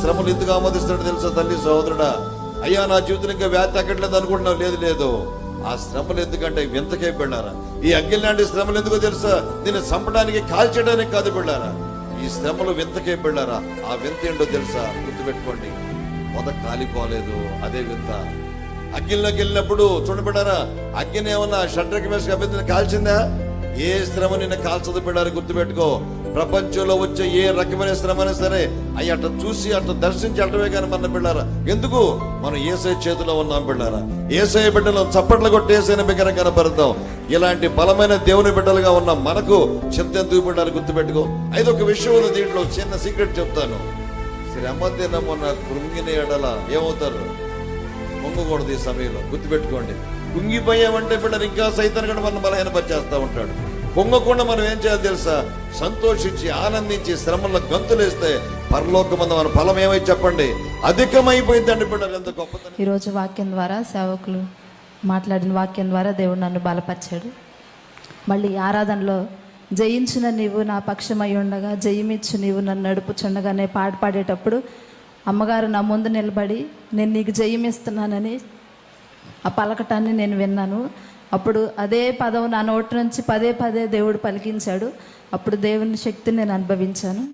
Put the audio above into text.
శ్రమలు ఎందుకు ఆమోదిస్తాడు తెలుసా తల్లి సహోదరుడా. అయ్యా నా జీవితం ఇంకా వ్యాధి తగ్గట్లేదు అనుకుంటున్నావు. లేదు లేదు. ఆ శ్రమలు ఎందుకంటే వింతకే వెళ్ళారా ఈ అగ్ని లాంటి శ్రమలు ఎందుకో తెలుసా? దీన్ని చంపడానికి కాల్చడానికి కాదు పెళ్ళారా? ఈ శ్రమలు వింతకే పెళ్ళారా? ఆ వింత ఏంటో తెలుసా? గుర్తుపెట్టుకోండి. మొద కాలిపోలేదు అదే వింత. అగ్నిలోకి వెళ్ళినప్పుడు చూడబడ్డారా అగ్ని ఏమన్నా షడ్రకి వేసి అభ్యర్థిని కాల్చిందా? ఏ శ్రమ నిన్న కాల్చదు బిడ్డారు గుర్తుపెట్టుకో. ప్రపంచంలో వచ్చే ఏ రకమైన శ్రమ అయినా సరే అవి అట్లా చూసి అట్లా దర్శించి అటవే కానీ మన బిడ్డారా ఎందుకు? మనం ఏసై చేతిలో ఉన్నాం బిడ్డారా ఏసై బిడ్డలో చప్పట్లు కొట్టి ఏసైన బిగ్గర కనపడతాం ఇలాంటి బలమైన దేవుని బిడ్డలుగా ఉన్న మనకు చింత ఎందుకు బిడ్డారు గుర్తుపెట్టుకో? అయితే ఒక విషయం ఉంది దీంట్లో చిన్న సీక్రెట్ చెప్తాను. శ్రమ దినమున కృంగిన ఎడల ఏమవుతారు? పొంగకూడదు ఈ సమయంలో. గుర్తుపెట్టుకోండి. కుంగిపోయామంటే బిడ్డలు ఇంకా సైతాన్ని కూడా మనం బలహీనపరిచేస్తూ ఉంటాడు. పొంగకుండా మనం ఏం చేయాలి తెలుసా? సంతోషించి ఆనందించి శ్రమల్లో గంతులేస్తే పరలోకమందు మన ఫలం ఏమై చెప్పండి? అధికమైపోయిందండి బిడ్డలు ఎంత గొప్ప ఈరోజు వాక్యం ద్వారా సేవకులు మాట్లాడిన వాక్యం ద్వారా దేవుడు నన్ను బలపరిచాడు. మళ్ళీ ఆరాధనలో జయించిన నీవు నా పక్షమై ఉండగా జయమిచ్చు నీవు నన్ను నడుపుచుండగా అనే పాట పాడేటప్పుడు అమ్మగారు నా ముందు నిలబడి నేను నీకు జయమిస్తున్నానని ఆ పలకటాన్ని నేను విన్నాను. అప్పుడు అదే పదం నా నోటి నుంచి పదే పదే దేవుడు పలికించాడు. అప్పుడు దేవుని శక్తిని నేను అనుభవించాను.